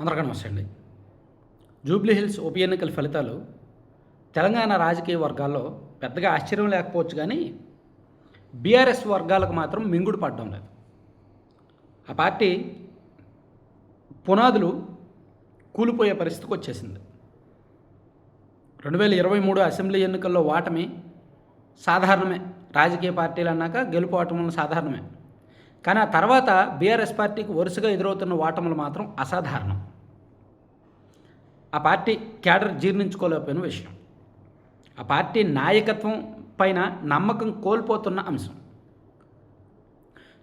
అందరికీ నమస్తే అండి. జూబ్లీ హిల్స్ ఉప ఎన్నికల ఫలితాలు తెలంగాణ రాజకీయ వర్గాల్లో పెద్దగా ఆశ్చర్యం లేకపోవచ్చు కానీ బీఆర్ఎస్ వర్గాలకు మాత్రం మింగుడు పడడం లేదు. ఆ పార్టీ పునాదులు కూలిపోయే పరిస్థితికి వచ్చేసింది. రెండు వేల ఇరవై మూడు అసెంబ్లీ ఎన్నికల్లో ఓటమి సాధారణమే. రాజకీయ పార్టీలు అన్నాక గెలుపు ఓటములు సాధారణమే. కానీ ఆ తర్వాత బీఆర్ఎస్ పార్టీకి వరుసగా ఎదురవుతున్న ఓటములు మాత్రం అసాధారణం. ఆ పార్టీ క్యాడర్ జీర్ణించుకోలేకపోయిన విషయం. ఆ పార్టీ నాయకత్వం పైన నమ్మకం కోల్పోతున్న అంశం.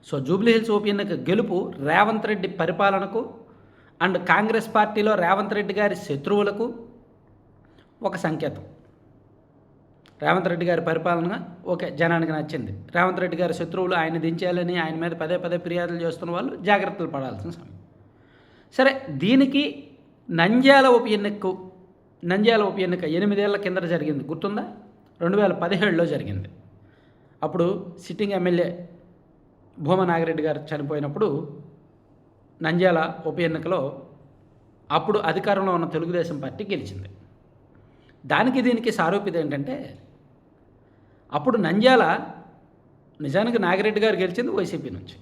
సో జూబ్లీహిల్స్ ఉప ఎన్నిక గెలుపు రేవంత్ రెడ్డి పరిపాలనకు అండ్ కాంగ్రెస్ పార్టీలో రేవంత్ రెడ్డి గారి శత్రువులకు ఒక సంకేతం. రేవంత్ రెడ్డి గారి పరిపాలన ఓకే జనానికి నచ్చింది. రేవంత్ రెడ్డి గారి శత్రువులు ఆయన దించాలని ఆయన మీద పదే పదే ఫిర్యాదులు చేస్తున్న వాళ్ళు జాగ్రత్తలు పడాల్సిన సమయం. సరే దీనికి నంద్యాల ఉప ఎన్నికకు నంద్యాల ఉప ఎన్నిక ఎనిమిదేళ్ళ కిందట జరిగింది. గుర్తుందా? రెండు వేల పదిహేడులో జరిగింది. అప్పుడు సిట్టింగ్ ఎమ్మెల్యే భూమా నాగిరెడ్డి గారు చనిపోయినప్పుడు నంద్యాల ఉప ఎన్నికలో అప్పుడు అధికారంలో ఉన్న తెలుగుదేశం పార్టీ గెలిచింది. దానికి దీనికి సారూప్యత ఏంటంటే అప్పుడు నంద్యాల నిజానికి నాగిరెడ్డి గారు గెలిచింది వైసీపీ నుంచి.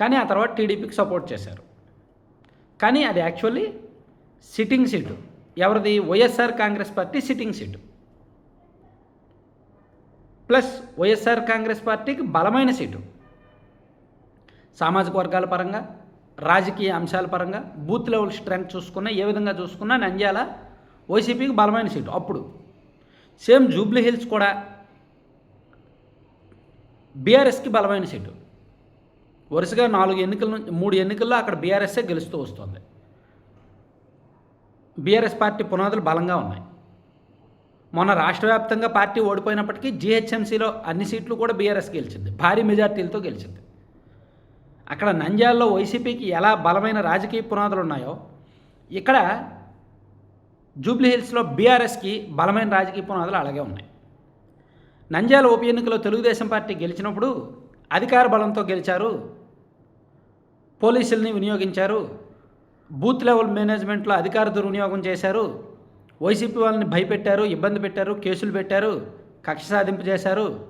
కానీ ఆ తర్వాత టీడీపీకి సపోర్ట్ చేశారు. కానీ అది యాక్చువల్లీ సిట్టింగ్ సీటు. ఎవరిది? YSR Congress party sitting seat. Plus YSR Congress పార్టీకి బలమైన సీటు. సామాజిక వర్గాల పరంగా రాజకీయ అంశాల పరంగా బూత్ లెవెల్ స్ట్రెంగ్త్ చూసుకున్నా ఏ విధంగా చూసుకున్నా నంద్యాల వైసీపీకి బలమైన సీటు అప్పుడు. సేమ్ జూబ్లీ హిల్స్ కూడా బీఆర్ఎస్కి బలమైన సీటు. వరుసగా నాలుగు ఎన్నికల నుంచి మూడు ఎన్నికల్లో అక్కడ బీఆర్ఎస్ఏ గెలుస్తూ వస్తుంది. బీఆర్ఎస్ పార్టీ పునాదులు బలంగా ఉన్నాయి. మొన్న రాష్ట్ర వ్యాప్తంగా పార్టీ ఓడిపోయినప్పటికీ జీహెచ్ఎంసీలో అన్ని సీట్లు కూడా బీఆర్ఎస్ గెలిచింది. భారీ మెజార్టీలతో గెలిచింది. అక్కడ నంద్యాలలో వైసీపీకి ఎలా బలమైన రాజకీయ పునాదులు ఉన్నాయో ఇక్కడ జూబ్లీహిల్స్లో బీఆర్ఎస్కి బలమైన రాజకీయ పునాదులు అలాగే ఉన్నాయి. నంద్యాల ఉప ఎన్నికలో తెలుగుదేశం పార్టీ గెలిచినప్పుడు అధికార బలంతో గెలిచారు. పోలీసుల్ని వినియోగించారు. బూత్ లెవెల్ మేనేజ్మెంట్లో అధికార దుర్వినియోగం చేశారు. వైసీపీ వాళ్ళని భయపెట్టారు ఇబ్బంది పెట్టారు కేసులు పెట్టారు కక్ష సాధింపు చేశారు.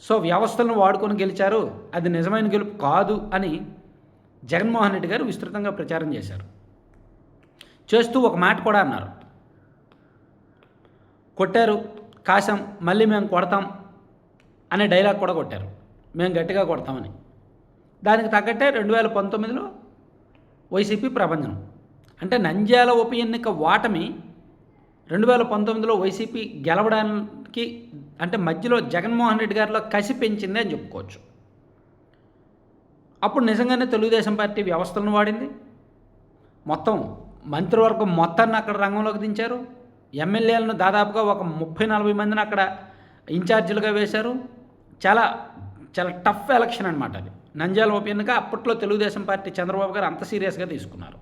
సో వ్యవస్థలను వాడుకొని గెలిచారు. అది నిజమైన గెలుపు కాదు అని జగన్మోహన్ రెడ్డి గారు విస్తృతంగా ప్రచారం చేశారు. చేస్తూ ఒక మాట కూడా అన్నారు. కొట్టారు. కాశాం మళ్ళీ మేము కొడతాం అనే డైలాగ్ కూడా కొట్టారు. మేము గట్టిగా కొడతామని. దానికి తగ్గట్టే రెండు వేల పంతొమ్మిదిలో వైసీపీ ప్రభంజనం. అంటే నంద్యాల ఉప ఎన్నిక ఓటమి రెండు వేల పంతొమ్మిదిలో వైసీపీ గెలవడానికి అంటే మధ్యలో జగన్మోహన్ రెడ్డి గారిలో కసి పెంచింది అని చెప్పుకోవచ్చు. అప్పుడు నిజంగానే తెలుగుదేశం పార్టీ వ్యవస్థలను వాడింది. మొత్తం మంత్రివర్గం మొత్తాన్ని అక్కడ రంగంలోకి దించారు. ఎమ్మెల్యేలను దాదాపుగా ఒక ముప్పై నలభై మందిని అక్కడ ఇన్ఛార్జీలుగా వేశారు. చాలా చాలా టఫ్ ఎలక్షన్ అనమాట అది. నంద్యాల ఉప ఎన్నిక అప్పట్లో తెలుగుదేశం పార్టీ చంద్రబాబు గారు అంత సీరియస్గా తీసుకున్నారు.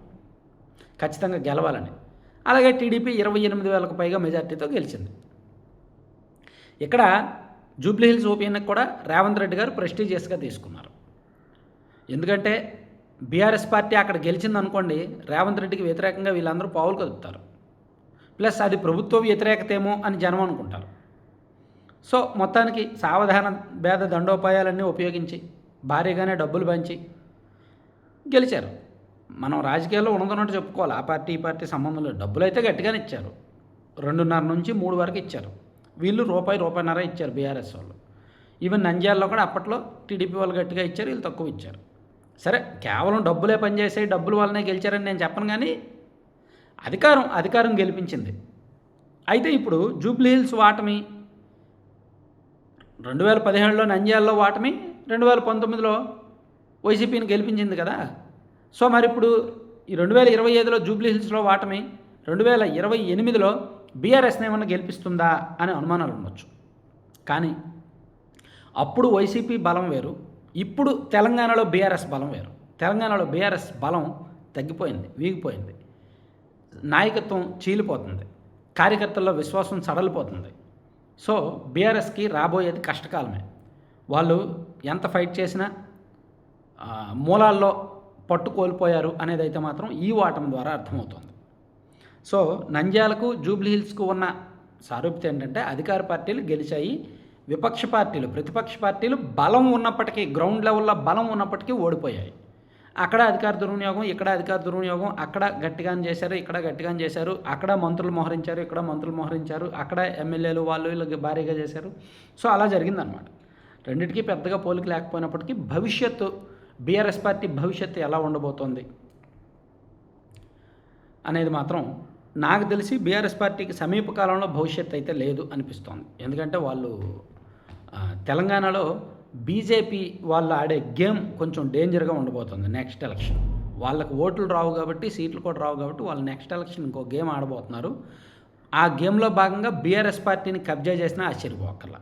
ఖచ్చితంగా గెలవాలని. అలాగే టీడీపీ ఇరవై ఎనిమిది వేలకు పైగా మెజార్టీతో గెలిచింది. ఇక్కడ జూబ్లీహిల్స్ ఉప ఎన్నిక కూడా రేవంత్ రెడ్డి గారు ప్రెస్టీజియస్గా తీసుకున్నారు. ఎందుకంటే బీఆర్ఎస్ పార్టీ అక్కడ గెలిచింది అనుకోండి రేవంత్ రెడ్డికి వ్యతిరేకంగా వీళ్ళందరూ పావులు కదుపుతారు. ప్లస్ అది ప్రభుత్వ వ్యతిరేకతేమో అని జనం అనుకుంటారు. సో మొత్తానికి సావధాన భేద దండోపాయాలన్నీ ఉపయోగించి భారీగానే డబ్బులు పంచి గెలిచారు. మనం రాజకీయాల్లో ఉన్నదన్నట్టు చెప్పుకోవాలి. ఆ పార్టీ ఈ పార్టీ సంబంధం లేదు డబ్బులు అయితే గట్టిగానే ఇచ్చారు. రెండున్నర నుంచి మూడు వరకు ఇచ్చారు. వీళ్ళు రూపాయి రూపాయిన్నర ఇచ్చారు బీఆర్ఎస్ వాళ్ళు. ఈవెన్ నంద్యాలలో కూడా అప్పట్లో టీడీపీ వాళ్ళు గట్టిగా ఇచ్చారు వీళ్ళు తక్కువ ఇచ్చారు. సరే కేవలం డబ్బులే పనిచేసాయి డబ్బులు వాళ్ళనే గెలిచారని నేను చెప్పను కానీ అధికారం అధికారం గెలిపించింది. అయితే ఇప్పుడు జూబ్లీహిల్స్ వాటమి రెండు వేల పదిహేడులో నంద్యాలలో వాటమి రెండు వేల పంతొమ్మిదిలో వైసీపీని గెలిపించింది కదా. సో మరి ఇప్పుడు ఈ రెండు వేల ఇరవై ఐదులో జూబ్లీ హిల్స్లో వాటమి రెండు వేల ఇరవై ఎనిమిదిలో బీఆర్ఎస్ని ఏమన్నా గెలిపిస్తుందా అనే అనుమానాలు ఉండొచ్చు. కానీ అప్పుడు వైసీపీ బలం వేరు ఇప్పుడు తెలంగాణలో బీఆర్ఎస్ బలం వేరు. తెలంగాణలో బీఆర్ఎస్ బలం తగ్గిపోయింది వీగిపోయింది. నాయకత్వం చీలిపోతుంది. కార్యకర్తల్లో విశ్వాసం సడలిపోతుంది. సో బీఆర్ఎస్కి రాబోయేది కష్టకాలమే. వాళ్ళు ఎంత ఫైట్ చేసినా మూలాల్లో పట్టు కోల్పోయారు అనేది అయితే మాత్రం ఈ ఓటమి ద్వారా అర్థమవుతుంది. సో నంద్యాలకు జూబ్లీ హిల్స్కు ఉన్న సారూప్యత ఏంటంటే అధికార పార్టీలు గెలిచాయి విపక్ష పార్టీలు ప్రతిపక్ష పార్టీలు బలం ఉన్నప్పటికీ గ్రౌండ్ లెవెల్లో బలం ఉన్నప్పటికీ ఓడిపోయాయి. అక్కడ అధికార దుర్వినియోగం ఇక్కడ అధికార దుర్వినియోగం అక్కడ గట్టిగానే చేశారు ఇక్కడ గట్టిగానే చేశారు అక్కడ మంత్రులు మోహరించారు ఇక్కడ మంత్రులు మోహరించారు అక్కడ ఎమ్మెల్యేలు వాళ్ళు వీళ్ళకి భారీగా చేశారు. సో అలా జరిగిందనమాట రెండింటికి పెద్దగా పోలిక లేకపోయినప్పటికీ భవిష్యత్తు బీఆర్ఎస్ పార్టీ భవిష్యత్తు ఎలా ఉండబోతోంది అనేది మాత్రం నాకు తెలిసి బీఆర్ఎస్ పార్టీకి సమీపకాలంలో భవిష్యత్తు అయితే లేదు అనిపిస్తోంది. ఎందుకంటే వాళ్ళు తెలంగాణలో బీజేపీ వాళ్ళు ఆడే గేమ్ కొంచెం డేంజర్గా ఉండబోతుంది నెక్స్ట్ ఎలక్షన్. వాళ్ళకు ఓట్లు రావు కాబట్టి సీట్లు కూడా రావు కాబట్టి వాళ్ళు నెక్స్ట్ ఎలక్షన్ ఇంకో గేమ్ ఆడబోతున్నారు. ఆ గేమ్లో భాగంగా బీఆర్ఎస్ పార్టీని కబ్జా చేసినా ఆశ్చర్యపోకర్లా.